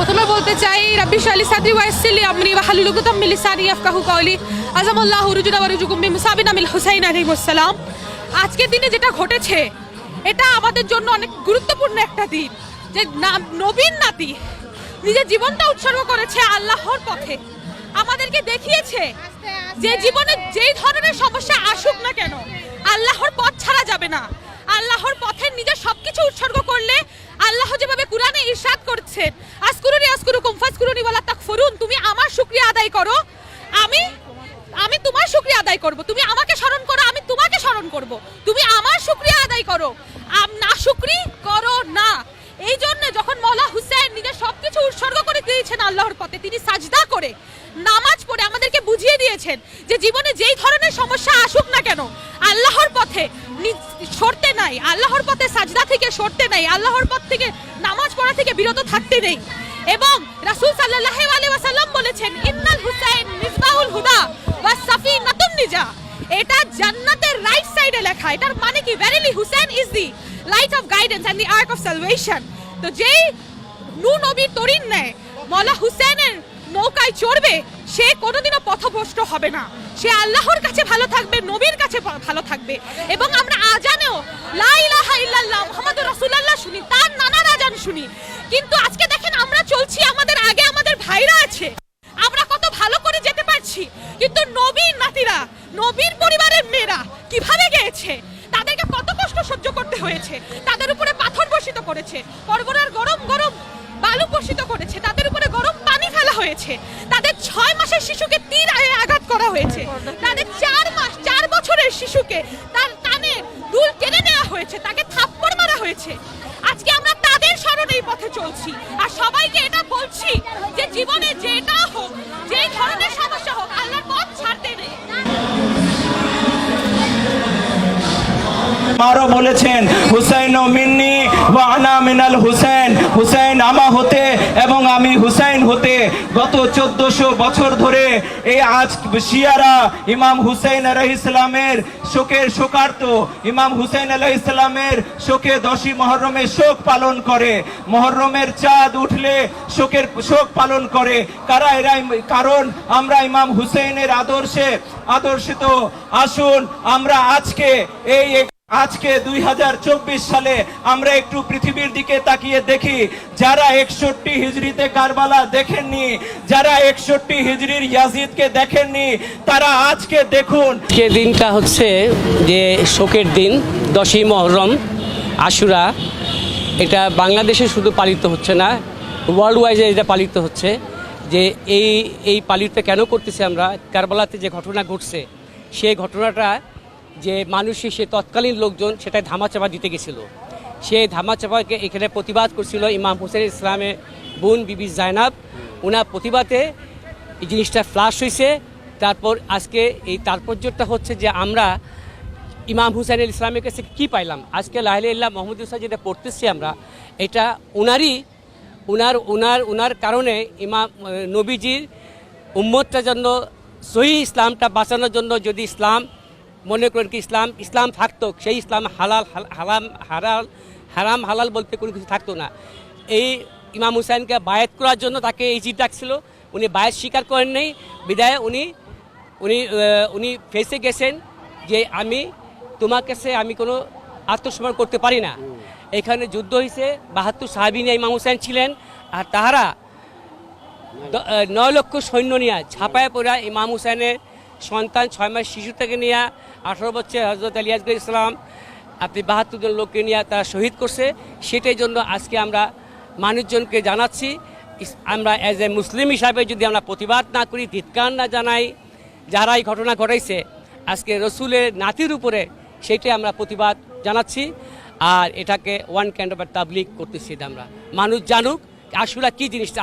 প্রথমে বলতে চাই, রাব্বি শালি সাদরি ওয়াইসিলি আমরি ওয়া উকতাম মিন লিসানি ইয়াফকাহু কওলি। আযামাল্লাহু রুজুনা ওয়া রুজুকুম বিমুসাবিনা মিল হুসাইন আলাইহিস সালাম আজকের দিনে যেটা ঘটেছে, এটা আমাদের জন্য অনেক গুরুত্বপূর্ণ একটা দিন। যে নবীন নাতি নিজের জীবনটা উৎসর্গ করেছে আল্লাহর পথে। আমাদেরকে দেখিয়েছে যে জীবনে যেই ধরনের সমস্যা আসুক না কেন, আল্লাহর পথ ছাড়া যাবে না। আল্লাহর পথে নিজের সবকিছু উৎসর্গ আদায় করো, আমি আমি তোমার শুকরিয়া আদায় করব। তুমি আমাকে স্মরণ করো, আমি তোমাকে স্মরণ করব। তুমি আমার শুকরিয়া আদায় করো। আম না, শুকরি করো না। এই জন্য যখন মৌলা হুসেন নিজের সবকিছু উৎসর্গ করে দিয়েছেন আল্লাহর পথে, তিনি সাজদা করে, নামাজ পড়ে আমাদেরকে বুঝিয়ে দিয়েছেন যে জীবনে যেই ধরনের সমস্যা আসুক না কেন, আল্লাহর পথে সরতে নাই, আল্লাহর পথে সাজদা থেকে সরতে নাই, আল্লাহর পথ থেকে নামাজ পড়া থেকে বিরত থাকতে নেই। এবং রাসূল সাল্লাল্লাহু হুসাইন, মিসবাহুল হুদা ওয়া সাফিনাতুন নিজা। এটা জান্নাতের রাইট সাইডে লেখা। এটার মানে কি? Verily Husain is the light of guidance and the ark of salvation তো যেই নু নবীর তরিন নেয়, মৌলা হুসেনের নৌকায় চড়বে, সে কোনোদিনও পথভ্রষ্ট হবে না। সে আল্লাহর কাছে ভালো থাকবে, নবীর কাছে ভালো থাকবে। এবং আমরা আজানেও লা ইল্লাল্লাহ, মুহাম্মাদুর রাসূলুল্লাহ শুনি, তার নানার আজান শুনি। কিন্তু আজকে দেখেন আমরা চলছি আমাদের আগে আমাদের ভাইরা আছে আমরা কত ভালো করে যেতে পারছি কিন্তু নবীর নাতিরা নবীর পরিবারের মেয়েরা কীভাবে গেয়েছে তাদেরকে কত কষ্ট সহ্য করতে হয়েছে। তাদের উপরে পাথর বর্ষিত করেছে। পরগনার গরম গরম বালু বর্ষিত করেছে। তাদের উপরে গরম পানি ফেলা হয়েছে। তাদের ছয় মাসের শিশুকে তীর আঘাত করা হয়েছে। তাদের চার মাস চার বছরের শিশুকে আরও বলেছেন, হুসাইন ও মিন্নি ওয়া আনা মিনাল হুসেন হুসাইন আমা হতে এবং আমি হুসাইন হতে গত চোদ্দশো বছর ধরে এই আজ শিয়ারা ইমাম হুসাইন আলাহ ইসলামের শোকের শোকার্ত। ইমাম হুসাইন আলাহ ইসলামের শোকে দশই মহরমের শোক পালন করে। মহরমের চাঁদ উঠলে শোকের শোক পালন করে। কারা এরা কারণ আমরা ইমাম হুসেনের আদর্শে আদর্শিত। আসুন আমরা আজকে এই আজকে দুই হাজার চব্বিশ সালে আমরা একটু পৃথিবীর দিকে তাকিয়ে দেখি, যারা একষট্টি হিজড়িতে কারবালা দেখেননি, যারা একষট্টি হিজড়ির ইয়াজিদকে দেখেননি, তারা আজকে দেখুন। আজকে দিনটা হচ্ছে যে শোকের দিন, দশই মহরম, আশুরা। এটা বাংলাদেশে শুধু পালিত হচ্ছে না ওয়ার্ল্ড ওয়াইজে এটা পালিত হচ্ছে। যে এই এই পালিতটা কেন করতেছি আমরা? কারবালাতে যে ঘটনা ঘটছে, সেই ঘটনাটা যে মানুষই সে তৎকালীন লোকজন সেটা ধামাচাপা দিতে গেছিল। সেই ধামাচাপাকে এখানে প্রতিবাদ করছিল ইমাম হোসেন ইসলামের বোন বিবি জায়নাব। ওনার প্রতিবাদে এই জিনিসটা ফ্লাশ হয়েছে তারপর আজকে এই তাৎপর্যটা হচ্ছে যে আমরা ইমাম হুসাইন ইসলামের কাছে কি পাইলাম? আজকে লাহিল্লাহ মোহাম্মদ ইসা যেটা পড়তেছি আমরা, এটা উনারই ওনার ওনার ওনার কারণে ইমাম নবীজির উম্মতটার জন্য সহি ইসলামটা বাঁচানোর জন্য যদি ইসলাম মনে করেন কি ইসলাম ইসলাম থাকতো সেই ইসলাম হালাল হাল- হারাম হারাল হারাম হালাল বলতে কোনো কিছু থাকতো না। এই ইমাম হুসাইনকে বায়াত করার জন্য তাকে এই জিদ ডাকছিল। উনি বায়াত স্বীকার করেন নাই। বিদায় উনি উনি উনি ফেসে গেছেন যে আমি তোমার কাছে আমি কোনো আত্মসমর্পণ করতে পারি না। এখানে যুদ্ধ হয়েছে বাহাত্তর সাহাবিনী ইমাম হুসাইন ছিলেন আর তাহারা নয় লক্ষ সৈন্য নিয়ে ছাপায় পড়া ইমাম হুসাইনের সন্তান ছয় মাস শিশু থেকে নিয়ে আঠারো বছর হজরত আলিয়াজগুল ইসলাম, আপনি বাহাত্তর জন লোককে নিয়ে তারা শহীদ করছে। সেটাই জন্য আজকে আমরা মানুষজনকে জানাচ্ছি আমরা অ্যাজ এ মুসলিম হিসাবে যদি আমরা প্রতিবাদ না করি, ধিৎকার না জানাই, যারা এই ঘটনা ঘটাইছে, আজকে রসুলের নাতির উপরে সেটাই আমরা প্রতিবাদ জানাচ্ছি। আর এটাকে ওয়ান ক্যান্ড অফ তাবলিক করতেছি আমরা। মানুষ জানুক, আসলে কি জিনিসটা